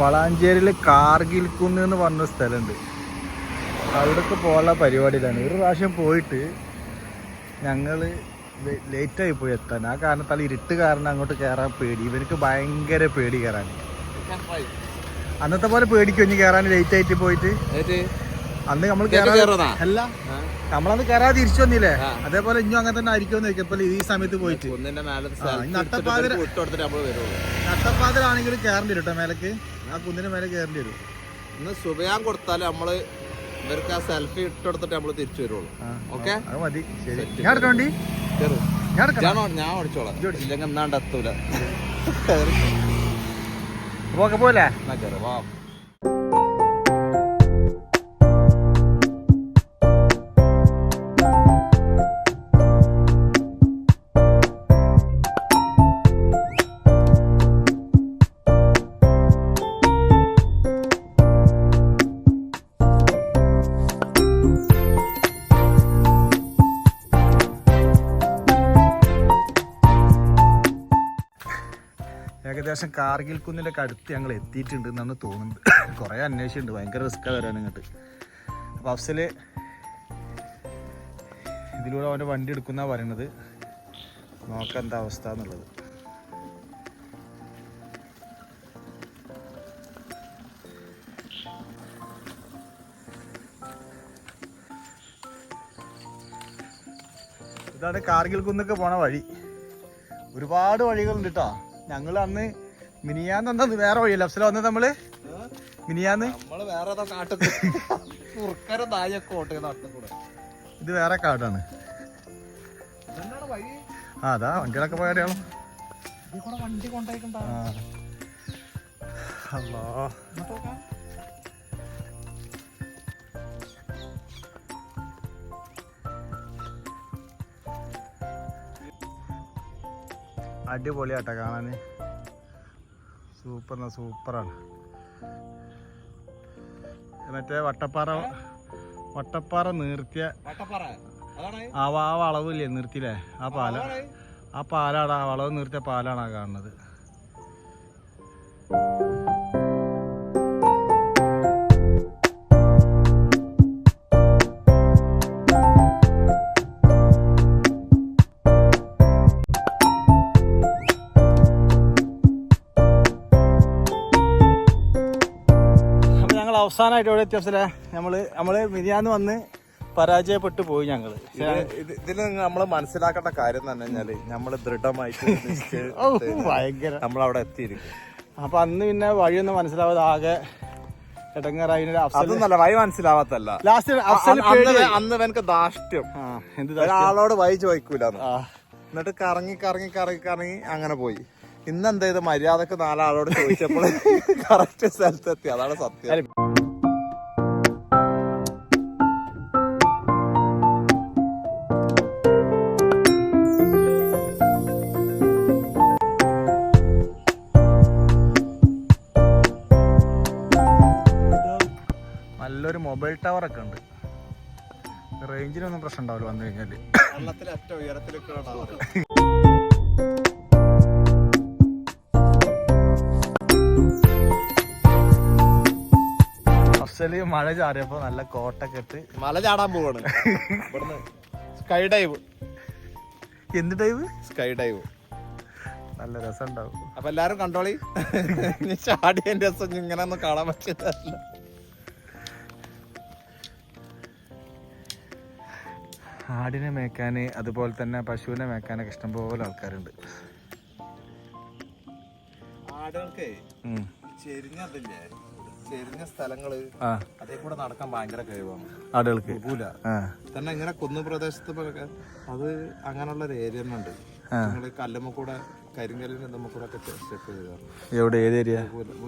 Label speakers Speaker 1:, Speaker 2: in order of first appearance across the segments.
Speaker 1: വളാഞ്ചേരിയിൽ കാർഗിൽ കുന്ന് എന്ന് പറഞ്ഞ സ്ഥലമുണ്ട്. അവിടേക്ക് പോകാനുള്ള പരിപാടിയിലാണ്. ഒരു പ്രാവശ്യം പോയിട്ട് ഞങ്ങൾ ലേറ്റായി പോയി എത്താൻ. ആ കാരണത്താൽ ഇരുട്ട് കാരണം അങ്ങോട്ട് കയറാൻ പേടി. ഇവർക്ക് ഭയങ്കര പേടി കയറാൻ. അന്നത്തെ പോലെ പേടിക്കൊഞ്ഞ് കയറാൻ ലേറ്റ് ആയിട്ട് പോയിട്ട്. അന്ന് നമ്മൾ? അല്ല. നമ്മളന്ന് കയറാതെ തിരിച്ചു വന്നില്ലേ? അതേപോലെ ഇനിയും അങ്ങനെ തന്നെ ആയിരിക്കും ഈ സമയത്ത് പോയിട്ട്. നട്ടപ്പാതിരാണെങ്കിലും കേട്ടോ മേലേക്ക്. ആ കുന്നിന് മേലെ കയറേണ്ടി വരും.
Speaker 2: ഇന്ന് സുബയാൻ കൊടുത്താൽ നമ്മൾ ഇവർക്ക് ആ സെൽഫി ഇട്ടെടുത്തിട്ട് നമ്മൾ തിരിച്ചു വരുള്ളൂ. ഓക്കെ?
Speaker 1: അത് മതി. ശരി. ഞാൻ വണ്ടി. ഞാൻ
Speaker 2: ഓടിച്ചോളാം. ഇല്ലെങ്കിൽ എന്നാണ്ട് എത്തൂല.
Speaker 1: പോലെ
Speaker 2: എന്നാ വാ.
Speaker 1: ഏകദേശം കാർഗിൽ കുന്നിന്റെ അടുത്ത് ഞങ്ങൾ എത്തിയിട്ടുണ്ട് എന്നാണ് തോന്നുന്നത്. കുറേ അന്വേഷിച്ചിട്ടുണ്ട്. ഭയങ്കര റിസ്ക്കാണ് വരാൻ ഇങ്ങോട്ട്. അപ്പോൾ അഫ്സൽ ഇതിലൂടെ അവന്റെ വണ്ടി എടുക്കുന്ന പറയണത്. നോക്കാം എന്താ അവസ്ഥ എന്നുള്ളത്. ഇതാണ് കാർഗിൽ കുന്നൊക്കെ പോണ വഴി. ഒരുപാട് വഴികളുണ്ട് കേട്ടോ ഞങ്ങൾ അന്ന് മിനിയാന്ന് വന്നത് വേറെ വഴിയല്ല? അഫ്സല വന്നത് നമ്മൾ? മിനിയാന്ന്?
Speaker 2: നമ്മൾ വേറെ
Speaker 1: ഇത് വേറെ കാടാണ്. ആ അതാ വണ്ടികളൊക്കെ പോയ അടയാളം
Speaker 2: വണ്ടി കൊണ്ടായിക്കണ്ട
Speaker 1: അടിപൊളിയാട്ടോ കാണാൻ സൂപ്പർ സൂപ്പറാണ്. മറ്റേ വട്ടപ്പാറ വട്ടപ്പാറ നിർത്തിയ ആ ആ വളവില്ലേ നിർത്തിയില്ലേ? ആ പാല ആ പാലാണ് ആ വളവ് നിർത്തിയ പാലാണ് ആ കാണുന്നത്. അവസാനമായിട്ട് എവിടെ എത്തിയവസല്ലേ നമ്മൾ നമ്മൾ മിനിയാന്ന് വന്ന് പരാജയപ്പെട്ടു പോയി ഞങ്ങൾ
Speaker 2: ഇതിൽ നമ്മൾ മനസ്സിലാക്കേണ്ട കാര്യം എന്ന് പറഞ്ഞു കഴിഞ്ഞാൽ നമ്മൾ ദൃഢമായിട്ട്
Speaker 1: ഭയങ്കര.
Speaker 2: നമ്മളവിടെ എത്തിയിരിക്കും
Speaker 1: അപ്പൊ അന്ന് പിന്നെ വഴിയൊന്നും മനസ്സിലാവാതെ ആകെ
Speaker 2: അതൊന്നല്ല വഴി മനസ്സിലാവാത്തല്ല അന്ന് എനിക്ക് ദാഷ്ട്യം ഒരാളോട് വഴി
Speaker 1: ചോദിക്കൂല
Speaker 2: എന്നിട്ട് കറങ്ങി കറങ്ങി കറങ്ങി കറങ്ങി അങ്ങനെ പോയി. ഇന്ന് എന്താ ഇത് മര്യാദയ്ക്ക് നാലാളോട് ചോദിച്ചപ്പോൾ കറക്റ്റ് സ്ഥലത്തെത്തി. അതാണ് സത്യം.
Speaker 1: നല്ലൊരു മൊബൈൽ ടവർ ഒക്കെ ഉണ്ട്. റേഞ്ചിനൊന്നും പ്രശ്നം ഉണ്ടാവില്ല വന്നു കഴിഞ്ഞാൽ.
Speaker 2: വെള്ളത്തിൽ ഉയരത്തിലൊക്കെ
Speaker 1: മഴ ചാറിയപ്പോ നല്ല കോട്ടൊക്കെ ഇട്ട്
Speaker 2: മല ചാടാൻ പോവാണ്. Sky dive.
Speaker 1: എന്ത് ഡൈവ്?
Speaker 2: Sky dive.
Speaker 1: നല്ല രസം ഉണ്ടാവും
Speaker 2: അപ്പൊ എല്ലാരും കണ്ടോളി. ചാടിയ രസം ഇങ്ങനെ ഒന്നും കാണാൻ പറ്റിയതല്ല.
Speaker 1: ആടിനെ മേക്കാൻ അതുപോലെ തന്നെ പശുവിനെ മേക്കാനൊക്കെ ഇഷ്ടംപോലെ ആൾക്കാരുണ്ട്.
Speaker 2: ആടുകൾക്ക്. ചെരിഞ്ഞതില്ലേ? ചെരിഞ്ഞ
Speaker 1: സ്ഥലങ്ങൾ
Speaker 2: അതേ കൂടെ നടക്കാൻ ഭയങ്കര കഴിവാണ്.
Speaker 1: ആടുകൾക്ക്.
Speaker 2: തന്നെ ഇങ്ങനെ കുന്നു പ്രദേശത്ത് അത് അങ്ങനെയുള്ള ഒരു ഏരിയ ഉണ്ട്
Speaker 1: ആ.
Speaker 2: നിങ്ങൾ കല്ലുമ്മ കൂടെ കരിങ്കല്ലിന് ചെയ്താണ്
Speaker 1: എവിടെ? ഏത് ഏരിയ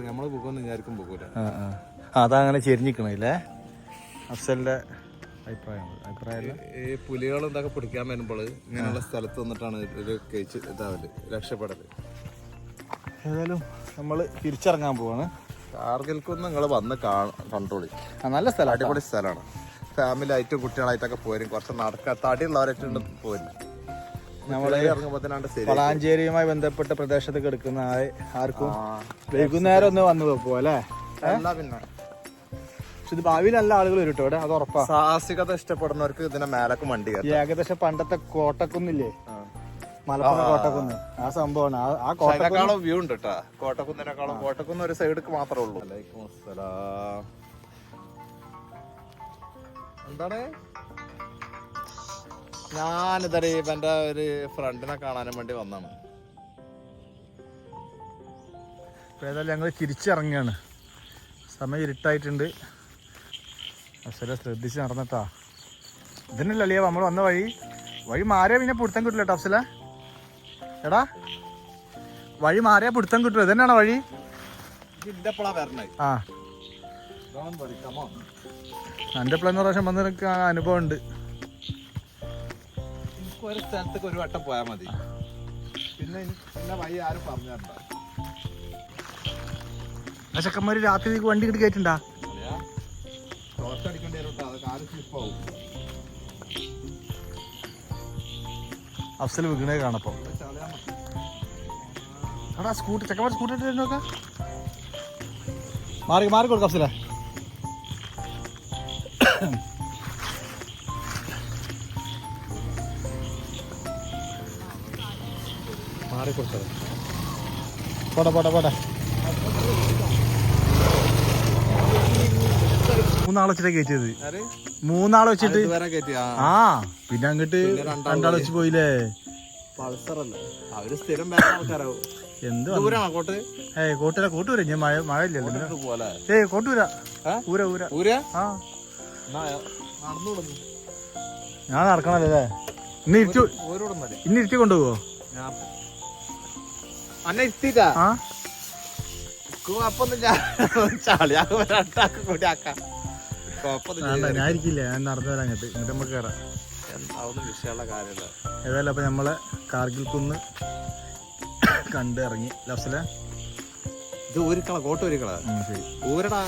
Speaker 2: നമ്മൾ പോകുമെന്ന് വിചാരിക്കും പോകൂല
Speaker 1: ആ ആ. ആ, അതാ അങ്ങനെ ചെരിഞ്ഞിക്കണില്ലേ അഫ്സലിന്റെ അഭിപ്രായമല്ല.
Speaker 2: ഈ പുലികളും ഇതൊക്കെ പിടിക്കാൻ വരുമ്പോൾ ഇങ്ങനെയുള്ള സ്ഥലത്ത് നിന്നിട്ടാണ് ഒരു കഴിച്ച് ഇതാവൽ രക്ഷപ്പെടൽ
Speaker 1: ഏതായാലും നമ്മൾ തിരിച്ചിറങ്ങാൻ പോവാണ്.
Speaker 2: കാർഗിൽക്കൊന്നും നിങ്ങൾ വന്ന് കണ്ടോളി.
Speaker 1: നല്ല സ്ഥലം
Speaker 2: അടിപൊളി സ്ഥലമാണ്. ഫാമിലി ആയിട്ടും കുട്ടികളായിട്ടൊക്കെ പോരും. കുറച്ച് നടക്ക തടിയുള്ളവരായിട്ടുണ്ട് പോരും.
Speaker 1: വളാഞ്ചേരിയുമായി ബന്ധപ്പെട്ട പ്രദേശത്തൊക്കെ എടുക്കുന്ന ആർക്കും വൈകുന്നേരം ഒന്ന് വന്നു അല്ലേ?
Speaker 2: അല്ല പിന്നെ?
Speaker 1: പക്ഷെ ഇത് ഭാവിയിൽ നല്ല ആളുകൾ വരും കേട്ടോ അത് ഉറപ്പാണ്
Speaker 2: സാഹസികത ഇഷ്ടപ്പെടുന്നവർക്ക് ഇതിന്റെ മേലക്ക് വണ്ടി കയറ്റാം.
Speaker 1: ഏകദേശം പണ്ടത്തെ കോട്ടക്കുന്നില്ലേ. മലപ്പുറം കോട്ടക്കുന്ന്. ആ സംഭവമാണ്. ആ- കോട്ടക്കുന്ന്
Speaker 2: വ്യൂ ഉണ്ട് കേട്ടാ കോട്ടക്കുന്നിനേക്കാളും കോട്ടക്കുന്ന് ഒരു സൈഡിക്ക് മാത്രമേ ഉള്ളൂ. അസ്സലാം. എന്താണ്? ഞാനിതറി എന്റെ ഒരു ഫ്രണ്ടിനെ കാണാനും വേണ്ടി വന്നാണ്.
Speaker 1: ഏതായാലും ഞങ്ങൾ തിരിച്ചിറങ്ങുകയാണ് സമയം ഇരുട്ടായിട്ടുണ്ട്. അസല ശ്രദ്ധിച്ച് നടന്നിട്ടാ. ഇതിനല്ലേ അളിയ നമ്മൾ വന്ന വഴി. വഴി മാറിയാ പിന്നെ പിടുത്തം കിട്ടില്ല കേട്ടോ അഫ്സല. എടാ വഴി മാറിയാ പിടുത്തം കിട്ടില്ല ഇതന്നെയാണ് വഴി? ആ. എന്റെ പ്ലാൻ പ്രാവശ്യം വന്ന് നിൽക്കാൻ അനുഭവം ഉണ്ട്.
Speaker 2: ഒരു സ്ഥലത്തേക്ക് ഒരു വട്ടം പോയാൽ മതി. പിന്നെ പിന്നെ വഴി ആരും പറഞ്ഞു തരണ്ട
Speaker 1: ചക്കന്മാര് രാത്രി വണ്ടി
Speaker 2: കിട്ടി കയറ്റുണ്ടാ
Speaker 1: അഫ്സൽ വിഘ്നേ കാണപ്പോ. എടാ സ്കൂട്ടർ ചെക്കന്മാർ സ്കൂട്ടർ ഇട്ട് നോക്കാം മാറി മാറി കൊടുക്ക അഫ്സല. മാറി കൊടുത്തത് പോട്ടെ പോട്ടെ പോട്ടെ. മൂന്നാളെ വെച്ചിട്ടാ കയറ്റിയത്? മൂന്നാളെ വെച്ചിട്ട്
Speaker 2: ആ.
Speaker 1: പിന്നെ അങ്ങോട്ട് രണ്ടാൾ വെച്ച് പോയില്ലേ? എന്ത് ഏയ് കോട്ടൂര കോട്ടൂര. ഞാൻ മഴ മഴ ഇല്ലല്ലോ ഏയ് കോട്ടൂര. ഊര ഊര.
Speaker 2: ഊര?
Speaker 1: ആ. ഞാൻ നടക്കണല്ലേ ഇന്ന് ഇരുത്തി
Speaker 2: ഊരോടുന്നല്ലേ
Speaker 1: ഇന്ന് ഇരുത്തി കൊണ്ടുപോകോ
Speaker 2: അന്നെ ഇരുത്തിട്ടാ
Speaker 1: ആ?
Speaker 2: കുഴപ്പമൊന്നും ഞാൻ കൂടി ആക്കാം.
Speaker 1: വേണ്ട ഞാൻ നടന്നു വരാം അങ്ങോട്ട്. എന്നിട്ട് നമുക്ക് കയറാം ഏതായാലും അപ്പൊ നമ്മളെ കാർഗിൽ കുന്ന് കണ്ട് ഇറങ്ങി. ലഫ്സല?
Speaker 2: ഇത് ഊരിക്കള കോട്ട ഊരിക്കള
Speaker 1: ശരി.
Speaker 2: ഊരടാ.